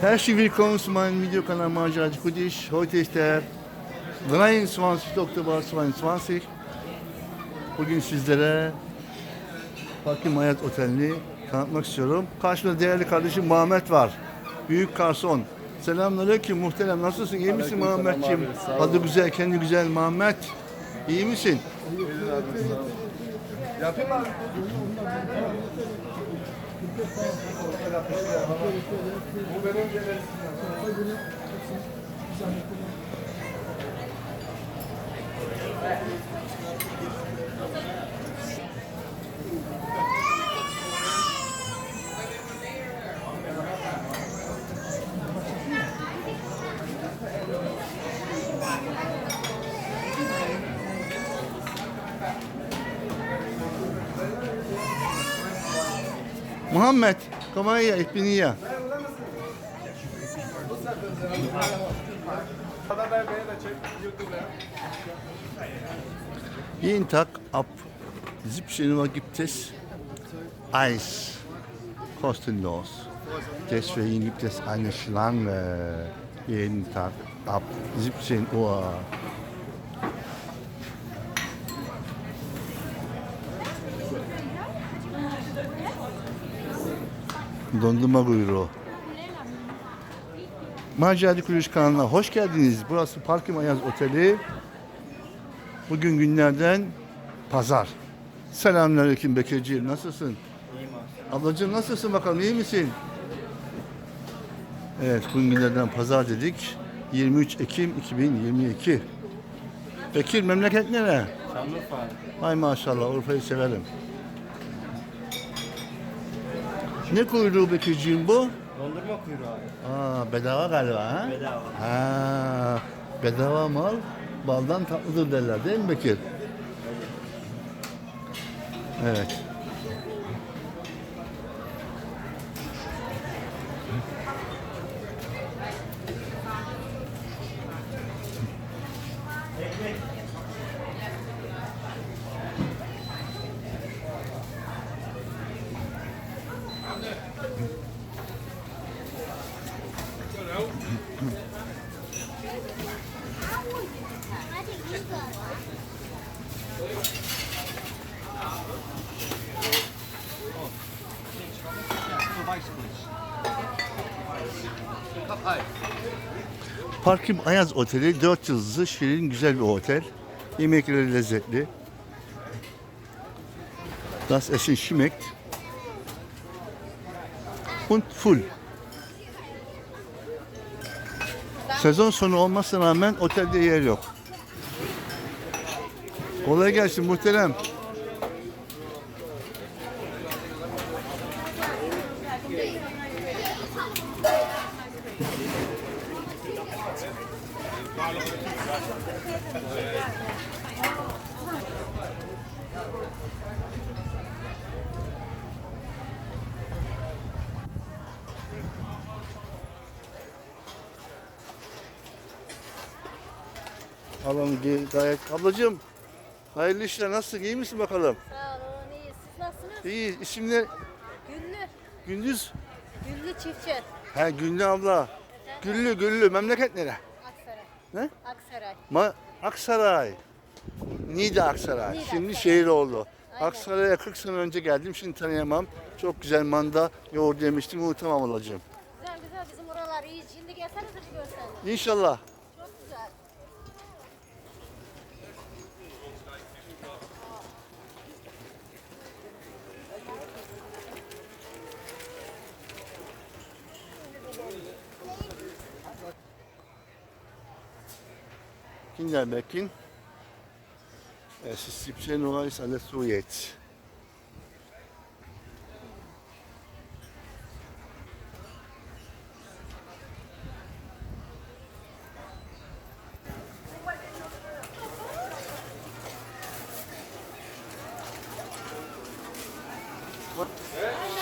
Herzlich willkommen zu meinem Videokanal Maceracı Kudiş. Heute ist der 23. Oktober 2020. Bugün sizlere Hakim Hayat Oteli'ni tanıtmak istiyorum. Karşımda değerli kardeşim Muhammed var. Büyük Karson. Selamünaleyküm muhterem. Nasılsın? İyi misin Muhammedciğim? Adı güzel, kendi güzel Muhammed. İyi misin? Yapayım abi. Bu benim gelesim. Muhammed, komm mal her, ich bin hier. Jeden Tag ab 17 Uhr gibt es Eis. Kostenlos. Deswegen gibt es eine Schlange jeden Tag ab 17 Uhr. Dondurma kuyruğu. Maceracı Kulüş kanalına hoş geldiniz. Burası Parkım Ayaz Oteli. Bugün günlerden pazar. Selamünaleyküm Bekirciğim. Nasılsın? İyiyim abi. Ablacığım nasılsın bakalım iyi misin? Evet bugün günlerden pazar dedik. 23 Ekim 2022. Bekir memleket nere? Şanlıurfa. Ay maşallah Urfa'yı severim. Ne kuyruğu Bekirciğim bu? Dondurma kuyruğu abi. Aa bedava galiba ha? Bedava. Ha, bedava mal baldan tatlıdır derler değil mi Bekir? Evet. Parkim Ayaz Oteli 4 yıldızlı şirin güzel bir otel. Yemekleri lezzetli. Das Essen schmeckt. Und full. Sezon sonu olmasına rağmen otelde yer yok. Kolay gelsin muhterem. Alalım gayet. Ablacığım hayırlı işler nasılsın iyi misin bakalım? Sağ olun, iyi. Siz nasılsınız? İyi isimler Güllü. Gündüz. Güllü çiftçi. He Güllü abla. Güllü Güllü memleket nere? Aksaray. Ne? Aksaray. Ma Aksaray. Niğde Aksaray. Niğde Şimdi Aksaray. şehir oldu. Aynen. Aksaray'a 40 sene önce geldim. Şimdi tanıyamam. Çok güzel manda yoğurt yemiştim. Unutamam ablacığım. Güzel güzel bizim oralar iyi. Şimdi gelsenize bir görsen. İnşallah. Kinderbecken. Es ist 17 Uhr, ist alles so jetzt.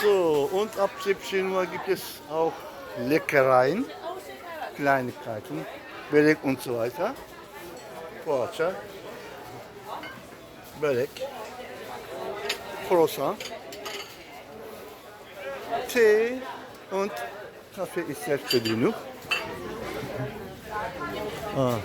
So, und ab 17 Uhr gibt es auch Leckereien, Kleinigkeiten, Börek und so weiter. Poğaça, börek, croissant, Tee und Kaffee ist Selbstbedienung. Ah.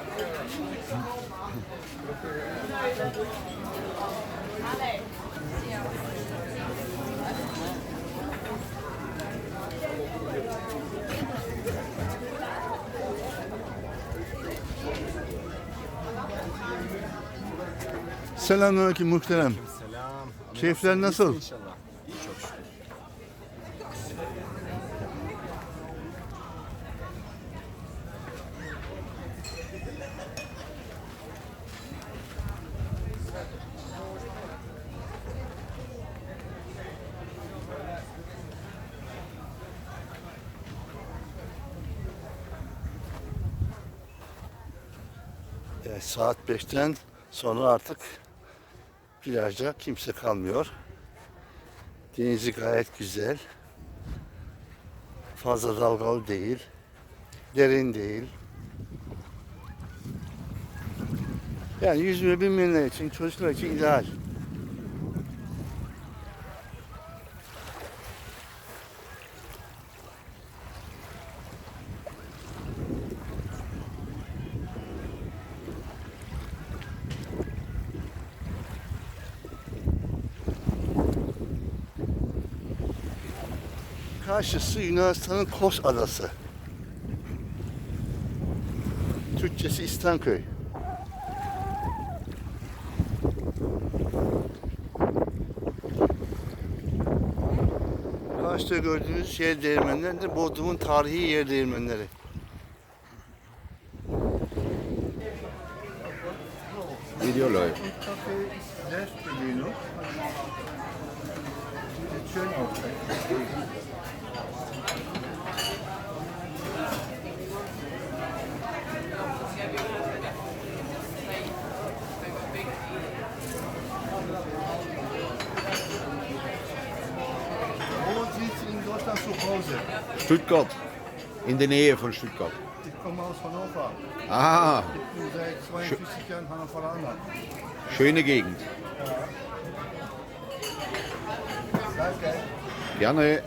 Selamünaleyküm muhterem. Selam. Keyifler nasıl? İnşallah. İyi çok şükür. Saat 5'ten sonra artık plajda kimse kalmıyor. Denizi gayet güzel. Fazla dalgalı değil. Derin değil. Yani yüzme bilmeyenler için, çocuklar için ideal. Karşısı Yunanistan'ın Kos Adası. Türkçesi İstanköy. Karşıda gördüğünüz yer değirmenleri de Bodrum'un tarihi yer değirmenleri. Video läuft. Stuttgart. In der Nähe von Stuttgart. Ich komme aus Hannover. Ah, Ich bin seit 42 Jahren Hannoveraner. schöne Gegend. Danke. Gerne.